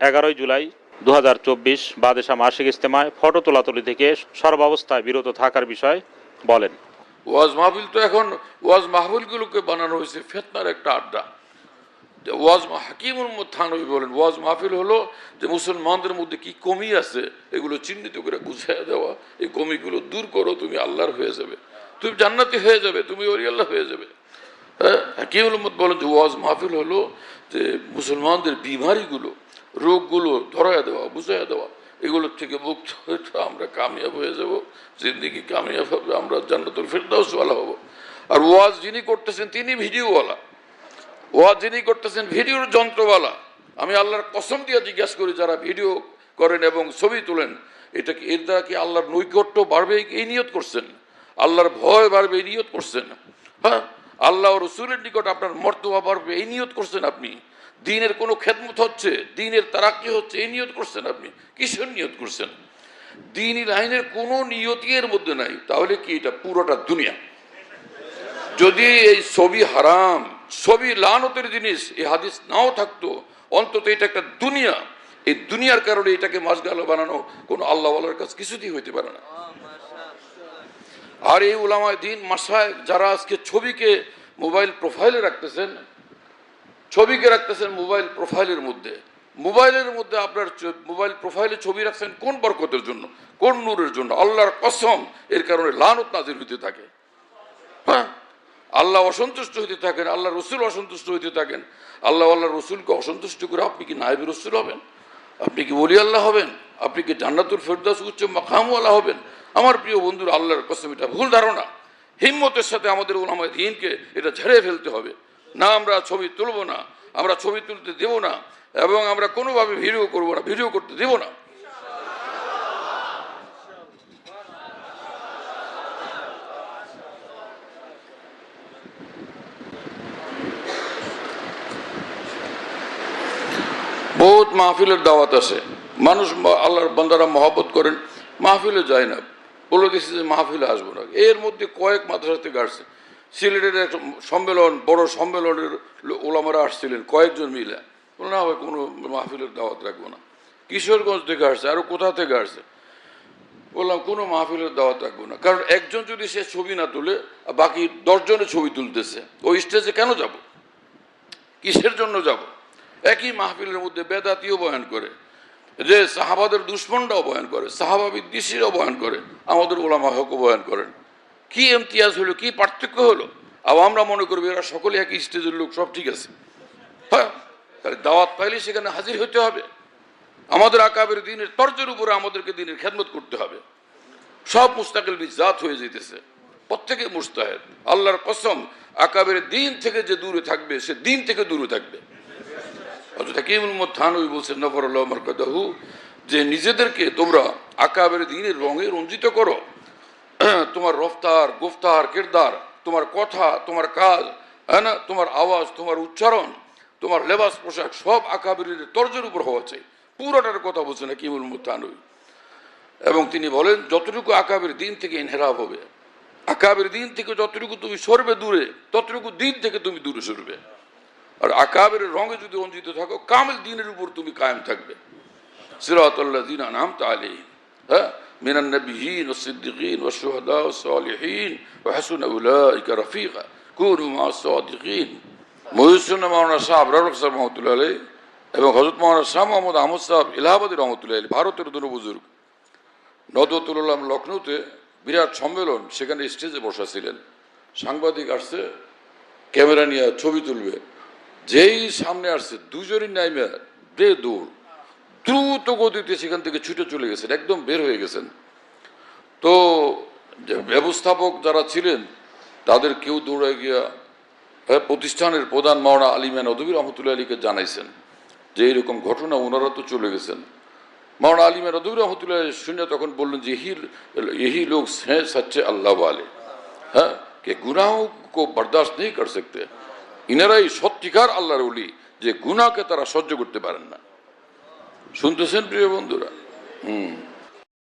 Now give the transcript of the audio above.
এগারোই জুলাই দু হাজার চব্বিশ বাদেশা মাসিক ইস্তেমায় ফটো তোলাতুলি থেকে সর্বাবস্থায় বিরত থাকার বিষয় বলেন। ওয়াজ মাহফিল তো এখন, ওয়াজ মাহফিলগুলোকে বানানো হয়েছে ফেতনার একটা আড্ডা। ওয়াজ হাকিমুল থানবী বলেন, ওয়াজ মাহফিল হলো যে মুসলমানদের মধ্যে কি কমি আছে এগুলো চিহ্নিত করে বুঝিয়ে দেওয়া, এই কমিগুলো দূর করো, তুমি আল্লাহর হয়ে যাবে। তুমি জান্নাতি হয়ে যাবে, তুমি ওরি আল্লাহ হয়ে যাবে। হ্যাঁ হাকিমুল বলেন যে ওয়াজ মাহফিল হলো যে মুসলমানদের বিমারিগুলো রোগগুলো ধরায় দেওয়া বুঝাইয়া দেওয়া, এগুলোর থেকে মুক্ত হয়ে আমরা কামিয়াব হয়ে যাব, জিন্দিগি কামিয়াব হবে, আমরা জান্নাতুল ফেরদাউসওয়ালা হব। আর ওয়াজ যিনি করতেছেন তিনি ভিডিওওয়ালা। ওয়াজ যিনি করতেছেন ভিডিওর যন্ত্রওয়ালা। আমি আল্লাহর কসম দিয়ে জিজ্ঞাসা করি, যারা ভিডিও করেন এবং ছবি তোলেন, এটা কি, এর দ্বারা কি আল্লাহর নৈকট্য বাড়বে, এই নিয়ত করছেন? আল্লাহর ভয় বাড়বে, এই নিয়ত করছেন? হ্যাঁ? আল্লাহ রসুলের নিকট আপনার মর্তবা বাড়বে এই নিয়ত করছেন আপনি। দিনের কোনো খেদমত হচ্ছে দিনের তারাক্কি হচ্ছে এই নিয়ত করছেন আপনি। কিসের নিয়ত করছেন? দিনই লাইনের কোনো নিয়তি এর মধ্যে নাই। তাহলে কি এটা পুরোটা দুনিয়া? যদি এই ছবি হারাম ছবি লানতের জিনিস এই হাদিস নাও থাকতো অন্তত এটা একটা দুনিয়া। এই দুনিয়ার কারণে এটাকে মাসগালা বানানো কোনো আল্লাহওয়ালার কাছে কিছুতেই হইতে পারে না। আর এই উলামায় দিন মাসায় যারা আজকে ছবিকে মোবাইল প্রোফাইলে রাখতেছেন, ছবিকে রাখতেছেন মোবাইল প্রোফাইলের মধ্যে। মোবাইলের মধ্যে আপনার মোবাইল প্রোফাইলে ছবি রাখছেন কোন বরকতের জন্য? কোন নূরের জন্য? আল্লাহর কসম, এর কারণে লানত নাজির হইতে থাকে। হ্যাঁ? আল্লাহ অসন্তুষ্ট হইতে থাকেন, আল্লাহ রসুল অসন্তুষ্ট হইতে থাকেন। আল্লাহ আল্লাহ রসুলকে অসন্তুষ্ট করে আপনি কি নাইব রসুল হবেন? আপনি কি বলি আল্লাহ হবেন? আপনি কি জান্নাতুল ফেরদাস উচ্চ মাকামওয়ালা হবেন? আমার প্রিয় বন্ধুর, আল্লাহর কসম, এটা ভুল ধারণা। হিম্মতের সাথে আমাদের ওলামায় দিনকে এটা ঝেড়ে ফেলতে হবে। না আমরা ছবি তুলব না, আমরা ছবি তুলতে দেব না, এবং আমরা কোনোভাবে ভিডিও করব না, ভিডিও করতে দেব না। বহুত মাহফিলের দাওয়াত আছে। মানুষ, আল্লাহর বান্দারা মহব্বত করেন, মাহফিলে যায় না। বলে দিচ্ছে যে মাহফিলে, আসব না। এর মধ্যে কয়েক মাদ্রাসা থেকে আসছে সিলেটের একটা সম্মেলন, বড় সম্মেলনের ওলামারা আসছিলেন, কয়েকজন মিলে। বলে না, ভাই, কোনো মাহফিলের দাওয়াত রাখব না। কিশোরগঞ্জ থেকে আসছে আরও কোথা থেকে আসছে বললাম, কোনো মাহফিলের দাওয়াত রাখব না। কারণ একজন যদি সে ছবি না তুলে বাকি দশজনের ছবি তুলতেছে, ওই স্টেজে কেন যাব? কিসের জন্য যাব? একই মাহফিলের মধ্যে বেদাতিও বয়ান করে। যে সাহাবাদের দুশ্মনটাও বয়ান করে, সাহাবা বিদ্বেষীরাও বয়ান করে, আমাদের ওলামা হকও বয়ান করেন। কি ইমতিয়াজ হলো, কি পার্থক্য হলো? আর আমরা মনে করব এরা সকলে একই স্টেজের লোক, সব ঠিক আছে। হ্যাঁ তাহলে দাওয়াত পাইলে সেখানে হাজির হতে হবে। আমাদের আকাবের দিনের তর্জের উপরে আমাদেরকে দিনের খেদমত করতে হবে। সব মুস্তাকিল বিজাত হয়ে যেতেছে প্রত্যেকে মুস্তাহেদ। আল্লাহর কসম, আকাবের দিন থেকে যে দূরে থাকবে, সে দিন থেকে দূরে থাকবে। যে নিজেদেরকে তোমরা আকাবের দিনের রঙে রঞ্জিত করো। তোমার রফতার, গুফতার, কিরদার, তোমার কথা, তোমার কাজ হ্যাঁ না? তোমার আওয়াজ, তোমার উচ্চারণ, তোমার লেবাস, পোশাক, সব আকাবের তর্জের উপর হওয়া চাই। পুরোটার কথা বলছে বলছেন হাকিমুল মুথানবী এবং তিনি বলেন, যতটুকু আকাবের দিন থেকে ইনহেরাব হবে, আকাবের দিন থেকে যতটুকু তুমি সরবে দূরে, ততটুকু দিন থেকে তুমি দূরে সরবে। আর আকাবের রঙে যদি অঞ্জিত থাকো, কামেল দিনের উপর তুমি কায়েম থাকবে। সিরাতাল্লাহ দিন নাম তালি হ্যাঁ? মিনান নবিহীন ও সিদ্দিকিন ও সোহদা ও সালিহীন ও হাসুন উলাইকা রফিকা। কুনু মা সাদিকিন। মহিউসুন মাওলানা সাহেব রফ সাহেব রহমতুল্লাহ আলাই এবং হজরত মাওলানা শাহ মোহাম্মদ আহমদ সাহেব ইলাহাবাদী রহমতুল্লাহ আলী ভারতের দুনো বুজুর্গ। নদতুল আলম লখনৌতে বিরাট সম্মেলন সেখানে স্টেজে বসা ছিলেন। সাংবাদিক আসছে, ক্যামেরা নিয়ে ছবি তুলবে। যেই সামনে আসছে, দুজনই নাইমে বে দৌড় দ্রুত গতিতে সেখান থেকে ছুটে চলে গেছেন, একদম বের হয়ে গেছেন। তো ব্যবস্থাপক যারা ছিলেন, তাদের কেউ দৌড়ে গিয়া হ্যাঁ, প্রতিষ্ঠানের প্রধান মাওনা আলিমান অদবির রহমতুল্লাহ আলীকে জানাইছেন যে এইরকম ঘটনা ওনারা তো চলে গেছেন। মাওনা আলিমান অদবির রহমতুল্লাহ শুনে তখন বললেন যে, এহি এহি লোক হ্যাঁ সাচ্ছে আল্লাহ আলী হ্যাঁ কে গুনাহ কো বরদাস্ত নেই কর সকতে। ইনারাই সত্যিকার আল্লাহর উলি যে গুণাকে তারা সহ্য করতে পারেন না। শুনতেছেন প্রিয় বন্ধুরা? হুম।